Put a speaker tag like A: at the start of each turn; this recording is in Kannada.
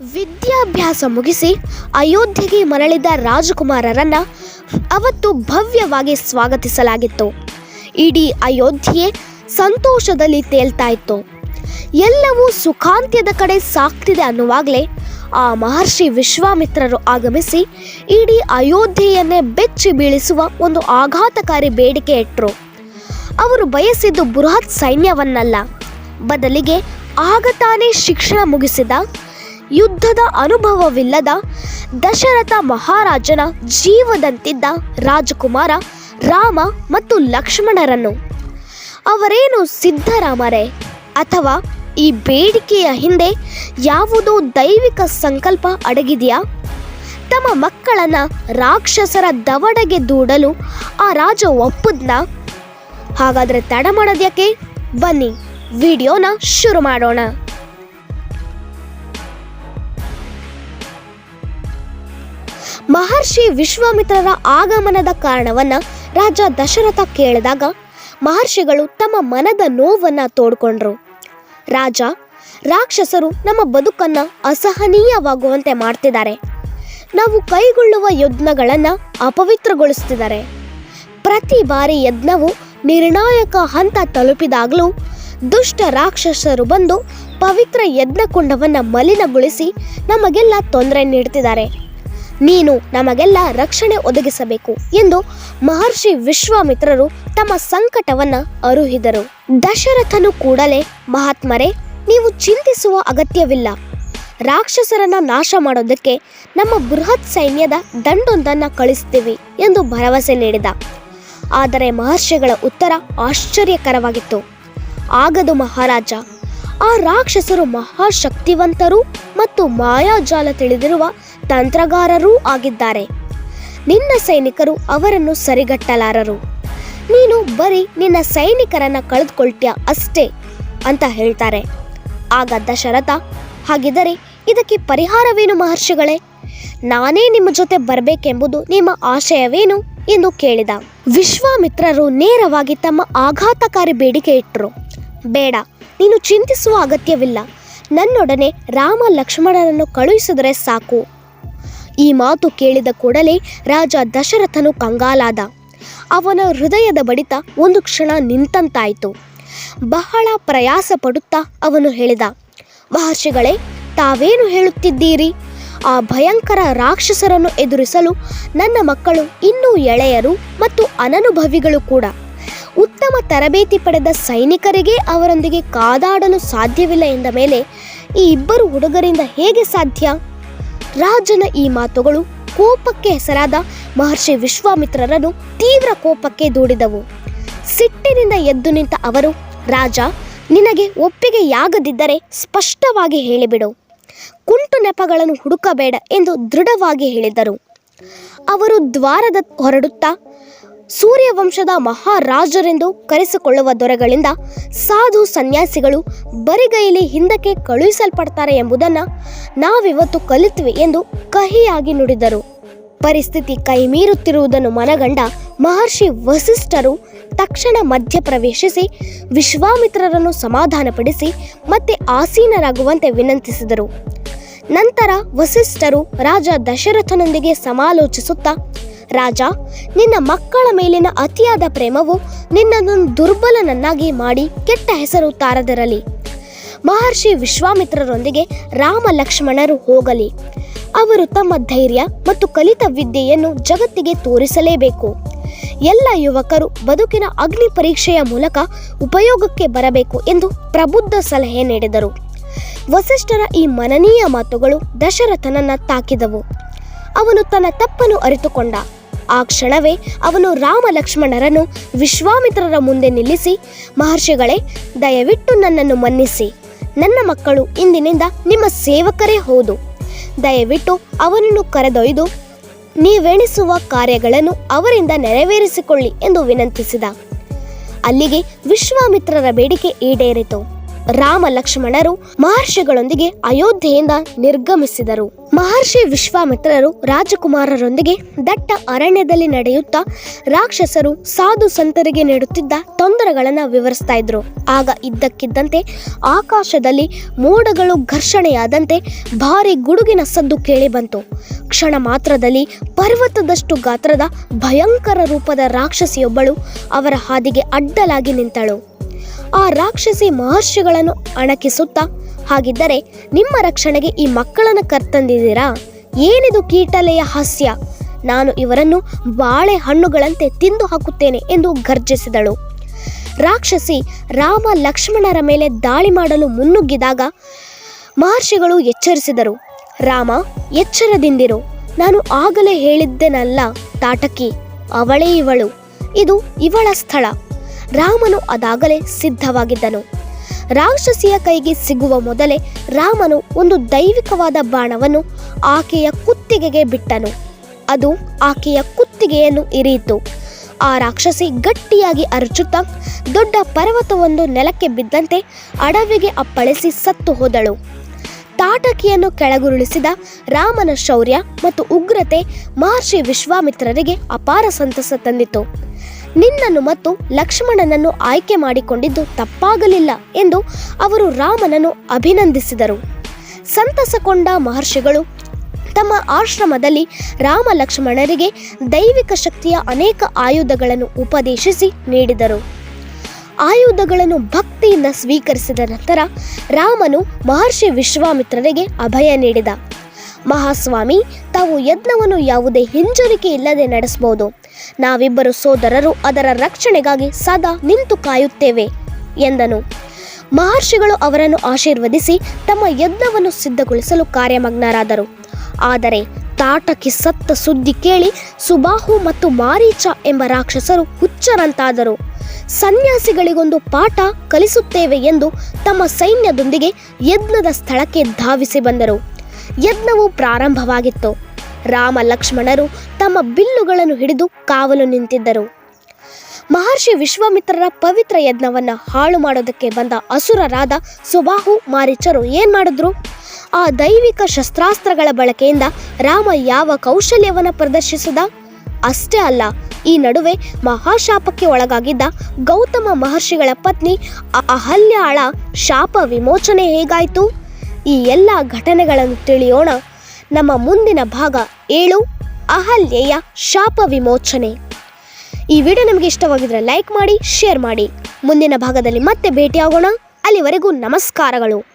A: ವಿದ್ಯಾಭ್ಯಾಸ ಮುಗಿಸಿ ಅಯೋಧ್ಯೆಗೆ ಮರಳಿದ ರಾಜಕುಮಾರರನ್ನ ಅವತ್ತು ಭವ್ಯವಾಗಿ ಸ್ವಾಗತಿಸಲಾಗಿತ್ತು. ಇಡೀ ಅಯೋಧ್ಯೆ ಸಂತೋಷದಲ್ಲಿ ತೇಲ್ತಾ ಇತ್ತು. ಎಲ್ಲವೂ ಸುಖಾಂತ್ಯದ ಕಡೆ ಸಾಗ್ತಿದೆ ಅನ್ನುವಾಗಲೇ ಆ ಮಹರ್ಷಿ ವಿಶ್ವಾಮಿತ್ರರು ಆಗಮಿಸಿ ಇಡೀ ಅಯೋಧ್ಯೆಯನ್ನೇ ಬೆಚ್ಚಿ ಬೀಳಿಸುವ ಒಂದು ಆಘಾತಕಾರಿ ಬೇಡಿಕೆ ಇಟ್ಟರು ಅವರು ಬಯಸಿದ್ದು ಬೃಹತ್ ಸೈನ್ಯವನ್ನಲ್ಲ. ಬದಲಿಗೆ ಆಗ ತಾನೇ ಶಿಕ್ಷಣ ಮುಗಿಸಿದ ಯುದ್ಧದ ಅನುಭವವಿಲ್ಲದ ದಶರಥ ಮಹಾರಾಜನ ಜೀವದಂತಿದ್ದ ರಾಜಕುಮಾರ ರಾಮ ಮತ್ತು ಲಕ್ಷ್ಮಣರನ್ನು. ಅವರೇನು ಸಿದ್ಧರಾಮರೇ? ಅಥವಾ ಈ ಬೇಡಿಕೆಯ ಹಿಂದೆ ಯಾವುದೋ ದೈವಿಕ ಸಂಕಲ್ಪ ಅಡಗಿದೆಯಾ? ತಮ್ಮ ಮಕ್ಕಳನ್ನ ರಾಕ್ಷಸರ ದವಡೆಗೆ ದೂಡಲು ಆ ರಾಜ ಒಪ್ಪದ್ನ? ಹಾಗಾದ್ರೆ ತಡ ಮಾಡೋದ್ಯಾಕೆ ಬನ್ನಿ, ವಿಡಿಯೋನ ಶುರು ಮಾಡೋಣ. ಮಹರ್ಷಿ ವಿಶ್ವಾಮಿತ್ರರ ಆಗಮನದ ಕಾರಣವನ್ನ ರಾಜ ದಶರಥ ಕೇಳಿದಾಗ ಮಹರ್ಷಿಗಳು ತಮ್ಮ ಮನದ ನೋವನ್ನ ತೋಡ್ಕೊಂಡ್ರು. ರಾಜ, ರಾಕ್ಷಸರು ನಮ್ಮ ಬದುಕನ್ನ ಅಸಹನೀಯವಾಗುವಂತೆ ಮಾಡ್ತಿದ್ದಾರೆ. ನಾವು ಕೈಗೊಳ್ಳುವ ಯಜ್ಞಗಳನ್ನ ಅಪವಿತ್ರಗೊಳಿಸ್ತಿದ್ದಾರೆ. ಪ್ರತಿ ಬಾರಿ ಯಜ್ಞವು ನಿರ್ಣಾಯಕ ಹಂತ ತಲುಪಿದಾಗಲೂ ದುಷ್ಟ ರಾಕ್ಷಸರು ಬಂದು ಪವಿತ್ರ ಯಜ್ಞಕುಂಡವನ್ನ ಮಲಿನಗೊಳಿಸಿ ನಮಗೆಲ್ಲ ತೊಂದರೆ ನೀಡ್ತಿದ್ದಾರೆ. ನೀನು ನಮಗೆಲ್ಲ ರಕ್ಷಣೆ ಒದಗಿಸಬೇಕು ಎಂದು ಮಹರ್ಷಿ ವಿಶ್ವಾಮಿತ್ರರು ತಮ್ಮ ಸಂಕಟವನ್ನ ಅರುಹಿದರು. ದಶರಥನು ಕೂಡಲೇ, ಮಹಾತ್ಮರೇ, ನೀವು ಚಿಂತಿಸುವ ಅಗತ್ಯವಿಲ್ಲ. ರಾಕ್ಷಸರನ್ನ ನಾಶ ಮಾಡೋದಕ್ಕೆ ನಮ್ಮ ಬೃಹತ್ ಸೈನ್ಯದ ದಂಡೊಂದನ್ನ ಕಳಿಸ್ತೀವಿ ಎಂದು ಭರವಸೆ ನೀಡಿದ. ಆದರೆ ಮಹರ್ಷಿಗಳ ಉತ್ತರ ಆಶ್ಚರ್ಯಕರವಾಗಿತ್ತು. ಆಗದು ಮಹಾರಾಜ. ಆ ರಾಕ್ಷಸರು ಮಹಾಶಕ್ತಿವಂತರು ಮತ್ತು ಮಾಯಾಜಾಲ ತಿಳಿದಿರುವ ತಂತ್ರಗಾರರೂ ಆಗಿದ್ದಾರೆ. ನಿನ್ನ ಸೈನಿಕರು ಅವರನ್ನು ಸರಿಗಟ್ಟಲಾರರು. ನೀನು ಬರೀ ನಿನ್ನ ಸೈನಿಕರನ್ನ ಕಳೆದುಕೊಳ್ತೀಯ ಅಷ್ಟೇ ಅಂತ ಹೇಳ್ತಾರೆ. ಆಗ ದಶರಥ, ಹಾಗಿದ್ದರೆ ಇದಕ್ಕೆ ಪರಿಹಾರವೇನು ಮಹರ್ಷಿಗಳೇ? ನಾನೇ ನಿಮ್ಮ ಜೊತೆ ಬರಬೇಕೆಂಬುದು ನಿಮ್ಮ ಆಶಯವೇನು? ಎಂದು ಕೇಳಿದ. ವಿಶ್ವಾಮಿತ್ರರು ನೇರವಾಗಿ ತಮ್ಮ ಆಘಾತಕಾರಿ ಬೇಡಿಕೆ ಇಟ್ಟರು ಬೇಡ, ನೀನು ಚಿಂತಿಸುವ ಅಗತ್ಯವಿಲ್ಲ. ನನ್ನೊಡನೆ ರಾಮ ಲಕ್ಷ್ಮಣರನ್ನು ಕಳುಹಿಸಿದರೆ ಸಾಕು. ಈ ಮಾತು ಕೇಳಿದ ಕೂಡಲೇ ರಾಜ ದಶರಥನು ಕಂಗಾಲಾದ. ಅವನ ಹೃದಯದ ಬಡಿತ ಒಂದು ಕ್ಷಣ ನಿಂತಂತಾಯಿತು. ಬಹಳ ಪ್ರಯಾಸ ಪಡುತ್ತಾ ಅವನು ಹೇಳಿದ, ಮಹರ್ಷಿಗಳೇ, ತಾವೇನು ಹೇಳುತ್ತಿದ್ದೀರಿ? ಆ ಭಯಂಕರ ರಾಕ್ಷಸರನ್ನು ಎದುರಿಸಲು ನನ್ನ ಮಕ್ಕಳು ಇನ್ನೂ ಎಳೆಯರು ಮತ್ತು ಅನನುಭವಿಗಳು ಕೂಡ. ಉತ್ತಮ ತರಬೇತಿ ಪಡೆದ ಸೈನಿಕರಿಗೆ ಅವರೊಂದಿಗೆ ಕಾದಾಡಲು ಸಾಧ್ಯವಿಲ್ಲ ಎಂದ ಮೇಲೆ ಈ ಇಬ್ಬರು ಹುಡುಗರಿಂದ ಹೇಗೆ ಸಾಧ್ಯ? ರಾಜನ ಈ ಮಾತುಗಳು ಕೋಪಕ್ಕೆ ಹೆಸರಾದ ಮಹರ್ಷಿ ವಿಶ್ವಾಮಿತ್ರರನ್ನು ತೀವ್ರ ಕೋಪಕ್ಕೆ ದೂಡಿದವು. ಸಿಟ್ಟಿನಿಂದ ಎದ್ದು ನಿಂತ ಅವರು, ರಾಜ, ನಿನಗೆ ಒಪ್ಪಿಗೆಯಾಗದಿದ್ದರೆ ಸ್ಪಷ್ಟವಾಗಿ ಹೇಳಿಬಿಡು. ಕುಂಟು ನೆಪಗಳನ್ನು ಹುಡುಕಬೇಡ ಎಂದು ದೃಢವಾಗಿ ಹೇಳಿದರು. ಅವರು ದ್ವಾರದ ಹೊರಡುತ್ತಾ ಸೂರ್ಯವಂಶದ ಮಹಾರಾಜರೆಂದು ಕರೆಸಿಕೊಳ್ಳುವ ದೊರೆಗಳಿಂದ ಸಾಧು ಸನ್ಯಾಸಿಗಳು ಬರಿಗೈಲಿ ಹಿಂದಕ್ಕೆ ಕಳುಹಿಸಲ್ಪಡ್ತಾರೆ ಎಂಬುದನ್ನು ನಾವಿವತ್ತು ಕಲಿತ್ವಿ ಎಂದು ಕಹಿಯಾಗಿ ನುಡಿದರು. ಪರಿಸ್ಥಿತಿ ಕೈಮೀರುತ್ತಿರುವುದನ್ನು ಮನಗಂಡ ಮಹರ್ಷಿ ವಸಿಷ್ಠರು ತಕ್ಷಣ ಮಧ್ಯಪ್ರವೇಶಿಸಿ ವಿಶ್ವಾಮಿತ್ರರನ್ನು ಸಮಾಧಾನಪಡಿಸಿ ಮತ್ತೆ ಆಸೀನರಾಗುವಂತೆ ವಿನಂತಿಸಿದರು. ನಂತರ ವಸಿಷ್ಠರು ರಾಜ ದಶರಥನೊಂದಿಗೆ ಸಮಾಲೋಚಿಸುತ್ತಾ ರಾಜ, ನಿನ್ನ ಮಕ್ಕಳ ಮೇಲಿನ ಅತಿಯಾದ ಪ್ರೇಮವು ನಿನ್ನನ್ನು ದುರ್ಬಲನನ್ನಾಗಿ ಮಾಡಿ ಕೆಟ್ಟ ಹೆಸರು ತಾರದಿರಲಿ. ಮಹರ್ಷಿ ವಿಶ್ವಾಮಿತ್ರರೊಂದಿಗೆ ರಾಮ ಲಕ್ಷ್ಮಣರು ಹೋಗಲಿ. ಅವರು ತಮ್ಮ ಧೈರ್ಯ ಮತ್ತು ಕಲಿತ ವಿದ್ಯೆಯನ್ನು ಜಗತ್ತಿಗೆ ತೋರಿಸಲೇಬೇಕು. ಎಲ್ಲ ಯುವಕರು ಬದುಕಿನ ಅಗ್ನಿ ಪರೀಕ್ಷೆಯ ಮೂಲಕ ಉಪಯೋಗಕ್ಕೆ ಬರಬೇಕು ಎಂದು ಪ್ರಬುದ್ಧ ಸಲಹೆ ನೀಡಿದರು. ವಸಿಷ್ಠರ ಈ ಮನನೀಯ ಮಾತುಗಳು ದಶರಥನನ್ನ ತಾಕಿದವು. ಅವನು ತನ್ನ ತಪ್ಪನ್ನು ಅರಿತುಕೊಂಡ. ಆ ಕ್ಷಣವೇ ಅವನು ರಾಮ ಲಕ್ಷ್ಮಣರನ್ನು ವಿಶ್ವಾಮಿತ್ರರ ಮುಂದೆ ನಿಲ್ಲಿಸಿ, ಮಹರ್ಷಿಗಳೇ, ದಯವಿಟ್ಟು ನನ್ನನ್ನು ಮನ್ನಿಸಿ. ನನ್ನ ಮಕ್ಕಳು ಇಂದಿನಿಂದ ನಿಮ್ಮ ಸೇವಕರೇ ಹೌದು. ದಯವಿಟ್ಟು ಅವನನ್ನು ಕರೆದೊಯ್ದು, ನೀವೆಣಿಸುವ ಕಾರ್ಯಗಳನ್ನು ಅವರಿಂದ ನೆರವೇರಿಸಿಕೊಳ್ಳಿ ಎಂದು ವಿನಂತಿಸಿದ. ಅಲ್ಲಿಗೆ ವಿಶ್ವಾಮಿತ್ರರ ಬೇಡಿಕೆ ಈಡೇರಿತು. ರಾಮ ಲಕ್ಷ್ಮಣರು ಮಹರ್ಷಿಗಳೊಂದಿಗೆ ಅಯೋಧ್ಯೆಯಿಂದ ನಿರ್ಗಮಿಸಿದರು. ಮಹರ್ಷಿ ವಿಶ್ವಾಮಿತ್ರರು ರಾಜಕುಮಾರರೊಂದಿಗೆ ದಟ್ಟ ಅರಣ್ಯದಲ್ಲಿ ನಡೆಯುತ್ತಾ ರಾಕ್ಷಸರು ಸಾಧು ಸಂತರಿಗೆ ನೀಡುತ್ತಿದ್ದ ತೊಂದರೆಗಳನ್ನು ವಿವರಿಸ್ತಾ ಇದ್ರು. ಆಗ ಇದ್ದಕ್ಕಿದ್ದಂತೆ ಆಕಾಶದಲ್ಲಿ ಮೋಡಗಳು ಘರ್ಷಣೆಯಾದಂತೆ ಭಾರಿ ಗುಡುಗಿನ ಸದ್ದು ಕೇಳಿ ಬಂತು. ಕ್ಷಣ ಮಾತ್ರದಲ್ಲಿ ಪರ್ವತದಷ್ಟು ಗಾತ್ರದ ಭಯಂಕರ ರೂಪದ ರಾಕ್ಷಸಿಯೊಬ್ಬಳು ಅವರ ಹಾದಿಗೆ ಅಡ್ಡಲಾಗಿ ನಿಂತಳು. ಆ ರಾಕ್ಷಸಿ ಮಹರ್ಷಿಗಳನ್ನು ಅಣಕಿಸುತ್ತಾ, ಹಾಗಿದ್ದರೆ ನಿಮ್ಮ ರಕ್ಷಣೆಗೆ ಈ ಮಕ್ಕಳನ್ನು ಕರ್ತಂದಿದ್ದೀರಾ? ಏನಿದು ಕೀಟಲೆಯ ಹಾಸ್ಯ? ನಾನು ಇವರನ್ನು ಬಾಳೆ ಹಣ್ಣುಗಳಂತೆ ತಿಂದು ಹಾಕುತ್ತೇನೆ ಎಂದು ಗರ್ಜಿಸಿದಳು ರಾಕ್ಷಸಿ ರಾಮ ಲಕ್ಷ್ಮಣರ ಮೇಲೆ ದಾಳಿ ಮಾಡಲು ಮುನ್ನುಗ್ಗಿದಾಗ ಮಹರ್ಷಿಗಳು ಎಚ್ಚರಿಸಿದರು. ರಾಮ, ಎಚ್ಚರದಿಂದಿರು. ನಾನು ಆಗಲೇ ಹೇಳಿದ್ದೆನಲ್ಲ ತಾಟಕಿ ಅವಳೇ ಇವಳು. ಇದು ಇವಳ ಸ್ಥಳ. ರಾಮನು ಅದಾಗಲೇ ಸಿದ್ಧವಾಗಿದ್ದನು. ರಾಕ್ಷಸಿಯ ಕೈಗೆ ಸಿಗುವ ಮೊದಲೇ ರಾಮನು ಒಂದು ದೈವಿಕವಾದ ಬಾಣವನ್ನು ಆಕೆಯ ಕುತ್ತಿಗೆಗೆ ಬಿಟ್ಟನು. ಅದು ಆಕೆಯ ಕುತ್ತಿಗೆಯನ್ನು ಇರಿಯಿತು. ಆ ರಾಕ್ಷಸಿ ಗಟ್ಟಿಯಾಗಿ ಅರಚುತ್ತಾ ದೊಡ್ಡ ಪರ್ವತವೊಂದು ನೆಲಕ್ಕೆ ಬಿದ್ದಂತೆ ಅಡವಿಗೆ ಅಪ್ಪಳಿಸಿ ಸತ್ತು ಹೋದಳು. ತಾಟಕಿಯನ್ನು ಕೆಳಗುರುಳಿಸಿದ ರಾಮನ ಶೌರ್ಯ ಮತ್ತು ಉಗ್ರತೆ ಮಹರ್ಷಿ ವಿಶ್ವಾಮಿತ್ರರಿಗೆ ಅಪಾರ ಸಂತಸ ತಂದಿತು. ನಿನ್ನನ್ನು ಮತ್ತು ಲಕ್ಷ್ಮಣನನ್ನು ಆಯ್ಕೆ ಮಾಡಿಕೊಂಡಿದ್ದು ತಪ್ಪಾಗಲಿಲ್ಲ ಎಂದು ಅವರು ರಾಮನನ್ನು ಅಭಿನಂದಿಸಿದರು. ಸಂತಸಗೊಂಡ ಮಹರ್ಷಿಗಳು ತಮ್ಮ ಆಶ್ರಮದಲ್ಲಿ ರಾಮ ಲಕ್ಷ್ಮಣರಿಗೆ ದೈವಿಕ ಶಕ್ತಿಯ ಅನೇಕ ಆಯುಧಗಳನ್ನು ಉಪದೇಶಿಸಿ ನೀಡಿದರು. ಆಯುಧಗಳನ್ನು ಭಕ್ತಿಯಿಂದ ಸ್ವೀಕರಿಸಿದ ನಂತರ ರಾಮನು ಮಹರ್ಷಿ ವಿಶ್ವಾಮಿತ್ರರಿಗೆ ಅಭಯ ನೀಡಿದ. ಮಹಾಸ್ವಾಮಿ, ತಾವು ಯಜ್ಞವನ್ನು ಯಾವುದೇ ಹಿಂಜರಿಕೆ ಇಲ್ಲದೆ ನಡೆಸಬಹುದು. ನಾವಿಬ್ಬರು ಸೋದರರು ಅದರ ರಕ್ಷಣೆಗಾಗಿ ಸದಾ ನಿಂತು ಕಾಯುತ್ತೇವೆ ಎಂದನು. ಮಹರ್ಷಿಗಳು ಅವರನ್ನು ಆಶೀರ್ವದಿಸಿ ತಮ್ಮ ಯಜ್ಞವನ್ನು ಸಿದ್ಧಗೊಳಿಸಲು ಕಾರ್ಯಮಗ್ನರಾದರು. ಆದರೆ ತಾಟಕಿ ಸತ್ತ ಸುದ್ದಿ ಕೇಳಿ ಸುಬಾಹು ಮತ್ತು ಮಾರೀಚ ಎಂಬ ರಾಕ್ಷಸರು ಹುಚ್ಚರಂತಾದರು. ಸನ್ಯಾಸಿಗಳಿಗೊಂದು ಪಾಠ ಕಲಿಸುತ್ತೇವೆ ಎಂದು ತಮ್ಮ ಸೈನ್ಯದೊಂದಿಗೆ ಯಜ್ಞದ ಸ್ಥಳಕ್ಕೆ ಧಾವಿಸಿ ಬಂದರು. ಯಜ್ಞವು ಪ್ರಾರಂಭವಾಗಿತ್ತು. ರಾಮ ಲಕ್ಷ್ಮಣರು ತಮ್ಮ ಬಿಲ್ಲುಗಳನ್ನು ಹಿಡಿದು ಕಾವಲು ನಿಂತಿದ್ದರು. ಮಹರ್ಷಿ ವಿಶ್ವಾಮಿತ್ರರ ಪವಿತ್ರ ಯಜ್ಞವನ್ನು ಹಾಳು ಮಾಡೋದಕ್ಕೆ ಬಂದ ಅಸುರರಾದ ಸುಬಾಹು ಮಾರೀಚರು ಏನು ಮಾಡಿದ್ರು? ಆ ದೈವಿಕ ಶಸ್ತ್ರಾಸ್ತ್ರಗಳ ಬಳಕೆಯಿಂದ ರಾಮ ಯಾವ ಕೌಶಲ್ಯವನ್ನು ಪ್ರದರ್ಶಿಸಿದ? ಅಷ್ಟೇ ಅಲ್ಲ, ಈ ನಡುವೆ ಮಹಾಶಾಪಕ್ಕೆ ಒಳಗಾಗಿದ್ದ ಗೌತಮ ಮಹರ್ಷಿಗಳ ಪತ್ನಿ ಅಹಲ್ಯಾಳ ಶಾಪ ವಿಮೋಚನೆ ಹೇಗಾಯಿತು? ಈ ಎಲ್ಲ ಘಟನೆಗಳನ್ನು ತಿಳಿಯೋಣ. ನಮ್ಮ ಮುಂದಿನ ಭಾಗ ಏಳು ಅಹಲ್ಯೆಯ ಶಾಪ ವಿಮೋಚನೆ. ಈ ವಿಡಿಯೋ ನಿಮಗೆ ಇಷ್ಟವಾಗಿದ್ರೆ ಲೈಕ್ ಮಾಡಿ, ಶೇರ್ ಮಾಡಿ. ಮುಂದಿನ ಭಾಗದಲ್ಲಿ ಮತ್ತೆ ಭೇಟಿಯಾಗೋಣ. ಅಲ್ಲಿವರೆಗೂ ನಮಸ್ಕಾರಗಳು.